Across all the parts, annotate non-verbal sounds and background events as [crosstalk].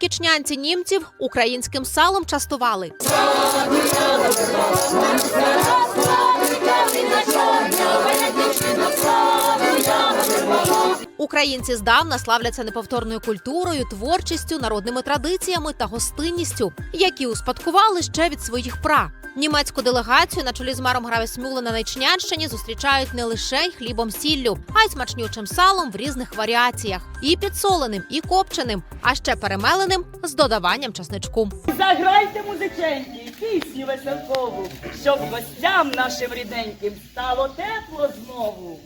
ічнянці німців українським салом частували. Українці здавна славляться неповторною культурою, творчістю, народними традиціями та гостинністю, які успадкували ще від своїх пра. Німецьку делегацію на чолі з мером Гравесмюле на Найчнянщині зустрічають не лише й хлібом сіллю, а й смачнючим салом в різних варіаціях: і підсоленим, і копченим, а ще перемеленим з додаванням часничку. Заграйте музиченьки, пісню веселкову, щоб гостям нашим рідненьким стало тепло знову.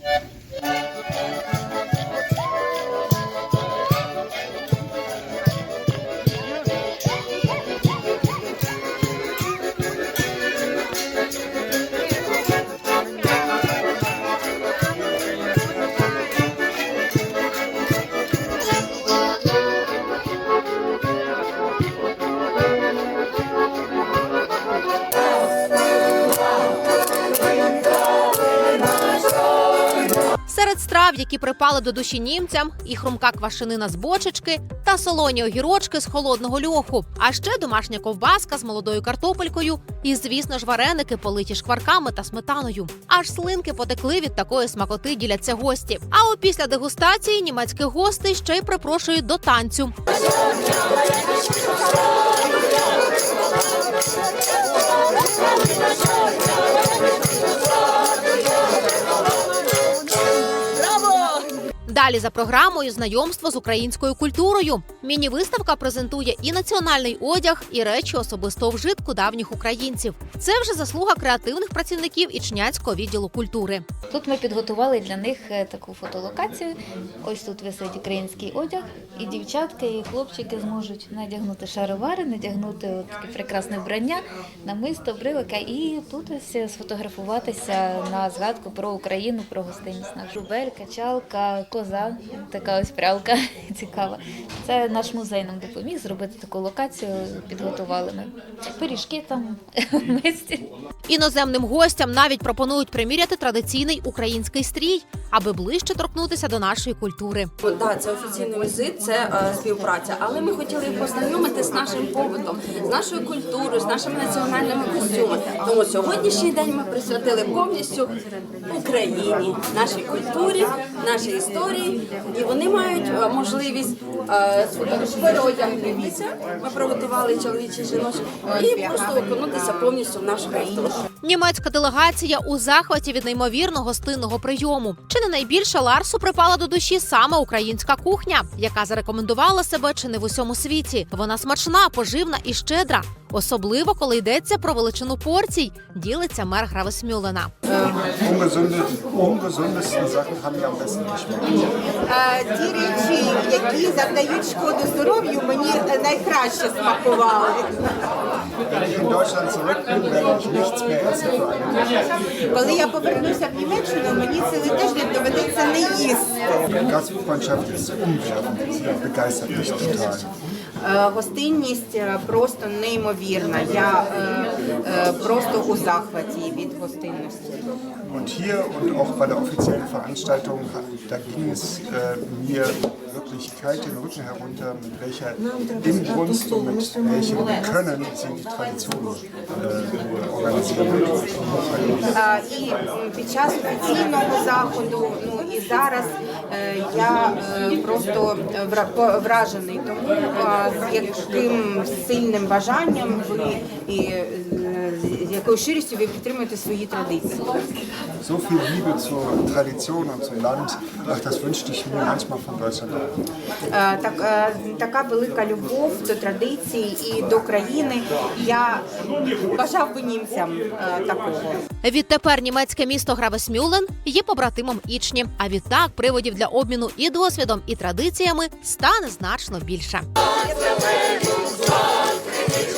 Серед страв, які припали до душі німцям, і хрумка квашенина з бочечки та солоні огірочки з холодного льоху, а ще домашня ковбаска з молодою картопелькою, і, звісно ж, вареники политі шкварками та сметаною. Аж слинки потекли від такої смакоти діляться гості. А опісля дегустації німецьких гостей ще й припрошують до танцю. Далі за програмою знайомство з українською культурою. Міні-виставка презентує і національний одяг, і речі особистого вжитку давніх українців. Це вже заслуга креативних працівників Ічняцького відділу культури. Тут ми підготували для них е, таку фотолокацію. Ось тут висить український одяг, і дівчатки, і хлопчики зможуть надягнути шаровари, надягнути таке прекрасне вбрання, намисто, брилика, і тут ось сфотографуватися на згадку про Україну, про гостинність. Жубель, качалка, коза, така ось прялка [laughs] цікава. Це наш музей нам допоміг зробити таку локацію. Підготували ми пиріжки там [laughs] в мисці. Іноземним гостям навіть пропонують приміряти традиційний український стрій, аби ближче торкнутися до нашої культури. Так, це офіційний візит, це е, співпраця. Але ми хотіли познайомити з нашим побутом, з нашою культурою, з нашими національними костюмами. Тому сьогоднішній день ми присвятили повністю Україні, нашій культурі, нашій історії. І вони мають е, можливість одяг. Ми приготували чоловічі жіночі і просто окунутися повністю в нашу культуру. Німецька делегація у захваті від неймовірно гостинного прийому. Чи не найбільше Ларсу припала до душі саме українська кухня, яка зарекомендувала себе чи не в усьому світі. Вона смачна, поживна і щедра. Особливо коли йдеться про величину порцій, ділиться мер Гравесмюлена. Е, Ті речі, які завдають шкоду здоров'ю, мені найкраще смакували. In Deutschland zurück bin, ich nichts mehr Коли я повернуся в Німеччину, мені цілий тиждень доведеться не їсти. Gastfreundschaft ist. Sie begeistert mich total. Е, Гостинність е, просто неймовірна. Я е, е, просто у захваті від гостинності. Und hier und auch bei der offiziellen Veranstaltung, da ging es äh, mir wirklich kalt den Rücken herunter, mit welcher Inbrunst und mit welchem Können sie die Tradition äh, organisieren. Е, І під час офіційного заходу, ну і зараз е, я е, просто вражений тому, е, з яким сильним бажанням ви і е, з якою щирістю ви підтримуєте свої традиції. So viel Liebe zur Tradition und zum Land, ach, das wünschte ich mir manchmal von Deutschland auch. Е, Так, е, така велика любов до традицій і до країни. Я бажав би німцям такого. Відтепер німецьке місто Гравесмюлен є побратимом Ічні. А відтак приводів для обміну і досвідом, і традиціями стане значно більше. It's a